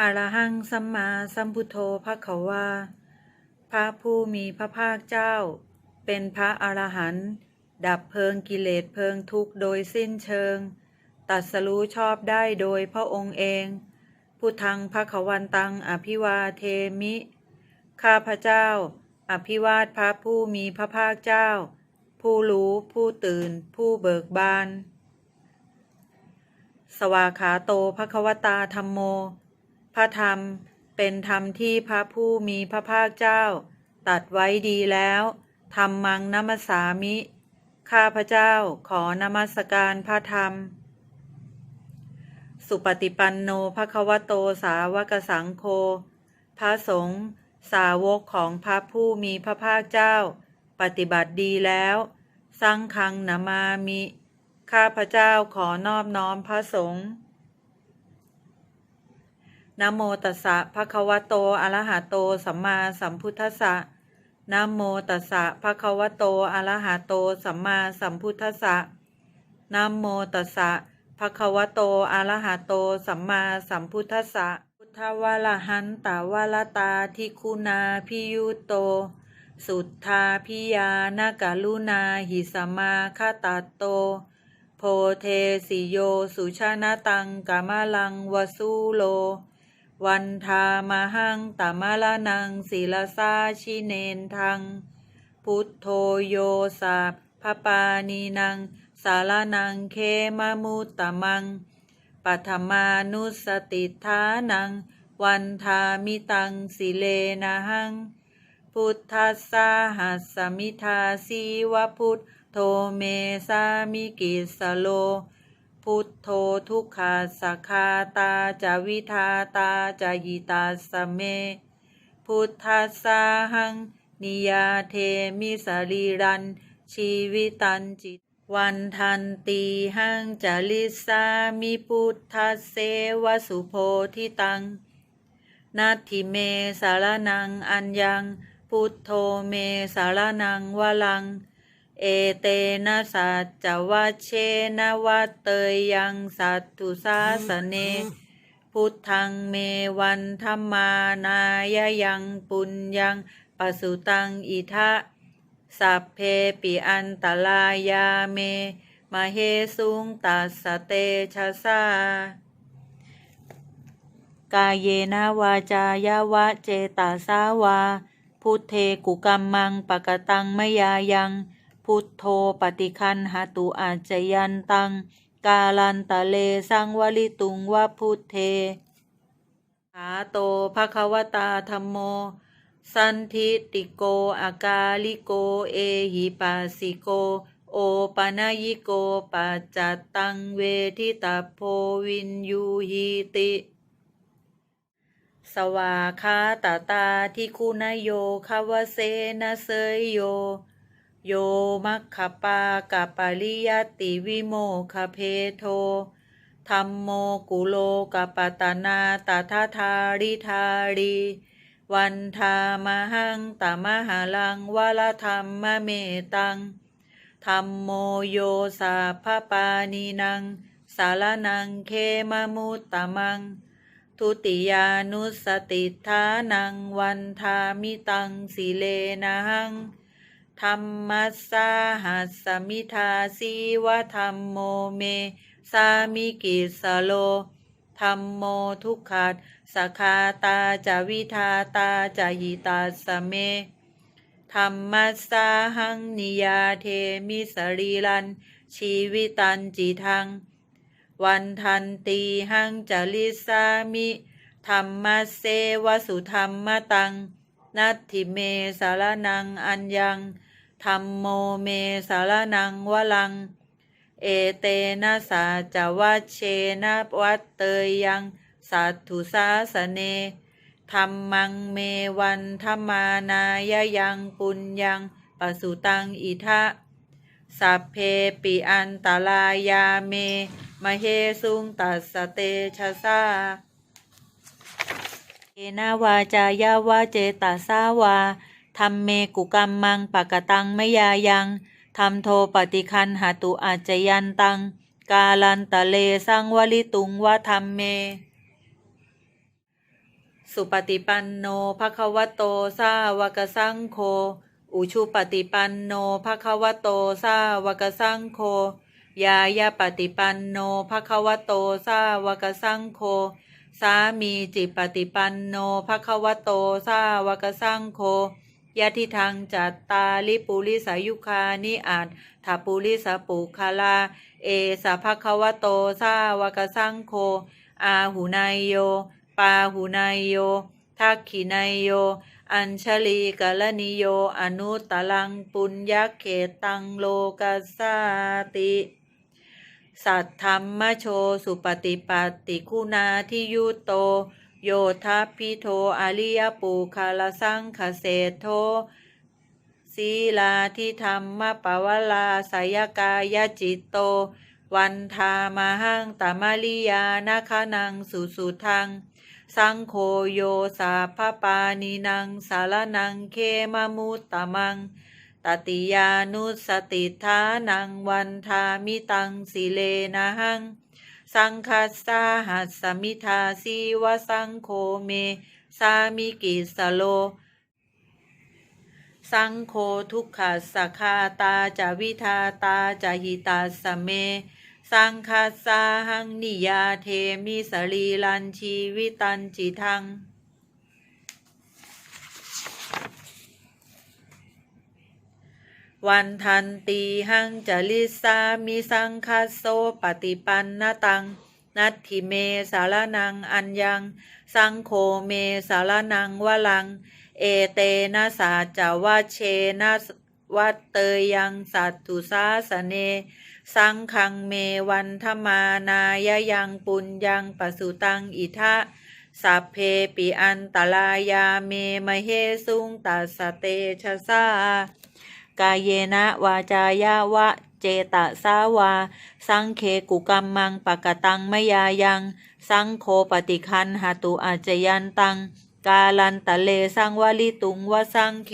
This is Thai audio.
อรหังสัมมาสัมพุทโธภะคะวาพระผู้มีพระภาคเจ้า เป็นพระอรหันต์ดับเพลิงกิเลสเพลิงทุกข์โดยสิ้นเชิง ตัดสรู้ชอบได้โดยพระองค์เองพุทธังภควันตังอภิวาเทมิ ข้าพระเจ้า อภิวาทพระผู้มีพระภาคเจ้า ผู้รู้ผู้ตื่น ผู้เบิกบาน สวาขาโตภควตาธรรมโม พระธรรมเป็นธรรมที่พระผู้มีพระภาคเจ้า ตัดไว้ดีแล้วธรรมังนัมสสามิ ข้าพระเจ้าขอนมัสการพระธรรม สุปฏิปันโนภควโตสาวกสังโฆพระสงฆ์สาวกของพระผู้มีพระภาคเจ้า ปฏิบัติดีแล้วสังฆังนามามิ ข้าพระเจ้าขอนอบน้อมพระสงฆ์ นะโมตัสสะภะคะวะโตอะระหะโต สัมมาสัมพุทธัสสะนะโมตัสสะภะคะวะโตอะระหะโต สัมมาสัมพุทธัสสะนะโมตัสสะภะคะวะโตอะระหะโต สัมมาสัมพุทธัสสะ พุทธวะละหันตาวะละตาทิคุณาพิยุโต สุทธาพิยานากาลุนาหิสมาคาตาโต โพเทสิโย สุชานาตังกามลังวสุโล วันทามหังตามะละนังศิลสาชิเนนทัง พุทโธโยสาพปานีนัง สารนังเคมมุตตะมังปัทมานุสติทานัง วันทามิตังสิเลนะหัง พุทธัสสะหัสสมิทาสีวพุทโธเมสามิกิสโล พุทโธทุกขาสคาตาจาวิทาตาจายิตาสเม พุทธัสสะหัง นิยาเทมิสรีรัน ชีวิตันจิต วันทันตีหังจาลิสามิพุทธเสวสุโพธิตังนัตถิเมสารนังอัญญัง พุทโธเมสารนังวลัง เอเตนะสัจจวัชเชนะวัตเตยยังสัตตุสาสเน พุทธังเมวันธรรมานายยังปุญญังปสุตังอิทะสัพเพปิอันตรายาเมมเหสุงตัสสเตชะสากายเยนะวาจายาวะเจตาสาวา พุทเทกุกัมมังปะกตังมยายัง พุทโธปฏิคันหาตุอาจยันตัง กาลันตะเลสังวลิตุงวะพุทเทขาโตภควตาธรรมโม สันทิติโกอากาลิโกเอหิปัสสิโก โอปะนยิโกปัจจตังเวทิตาโพวินยูหิติสวาคาตาตาทิคุณโยคาวเสนเสยโย โยมัคคปากะปะริยติวิโมคเพโทธรรมโมกุโลกะปตานาตถาธาริธารีวันทามหังตามหาลังวะละธรรมเมตังธรรมโมโยสาพปานีนัง สารนังเคมมุตตะมัง ทุติยานุสติทานังวันทามิตังสิเลนะหัง ธรรมัสสาหัสมิทาสีวะธรรมโมเม สามิกิสโลธรรมโมทุกขัดสคาตาจาวิทาตาจายิตาสเมธรรมัสสาหังนิยาเทมิสรีรัน ชีวิตันจิทัง วันทันตีหังจลิสามิธรรมเสวสุธรรมตัง นัตถิเมสารนังอัญญัง ธรรมโมเมสารนังวลัง เอเตนะสาจวัชเชนะวัตเตยยังสัตถุสาสเนธรรมังเมวันธรรมานายยังปุญญังปสุตังอิทะสัพเพปิอันตรายาเมมเหสุงตัสสเตชะสาเอนาวาจายาวาเจตาสาวา ธรรมเมกุกัมมังปะกตังมยายังธรรมโทปฏิคันหาตุอาจยันตัง กาลันตะเลสังวลิตุงวะธรรมเม สุปฏิปันโนภควโตสาวกสังโฆอุชุปฏิปันโนภควโตสาวกสังโฆยายาปฏิปันโนภควโตสาวกสังโฆสามีจิปฏิปันโนภควโตสาวกสังโฆ ยะทิทังจัตตาลิปุริสายุคานิอัตถาปุริสปุคาลา เอสะภควโตสาวกสังโฆอาหุนายโย ปาหุนายโยทักขินายโย อัญชลีกลนิโย อนุตลังปุญญเขตังโลกัสาติ สัทธรรมโชสุปฏิปัตติคุณาทิยุโต โยทัพพิโทอริยปูคาลสังคเสโทศีลาทิธรรมปวลาสยกายจิตโต วันทามหังตมาลิยานาคานังสุสุทัง สังโฆโยสาพปานินังสารนังเคมมุตตะมัง ตติยานุสติทานังวันทามิตังสิเลนะหัง สังคัสสาหัสสมิทาสีวสังโคเม สามิกิสโล สังโคทุกขัสสคาตาจาวิทาตาจาหิตาสเม สังคัสสาหังนิยาเทมิสรีลันชีวิตันจิทัง วันทันตีหังจลิสามิสังคัสโสปฏิปันนตัง นัตถิเมสารนังอัญญัง สังโฆเมสารนังวลัง เอเตนะสาจาวะเชนะวัตเตยังสัตตุสาสเน สังคังเมวันธมานายยังปุญญังปสุตังอิทะสัพเพปิอันตรายาเมมเหสุงตัสเตชะสา กายเยนะวาจายาวะเจตสาวา สังเคกุกัมมังปะกตังมยายัง สังโคปฏิคันหตุอาจยันตัง กาลันตะเลสังวลิตุงวสังเค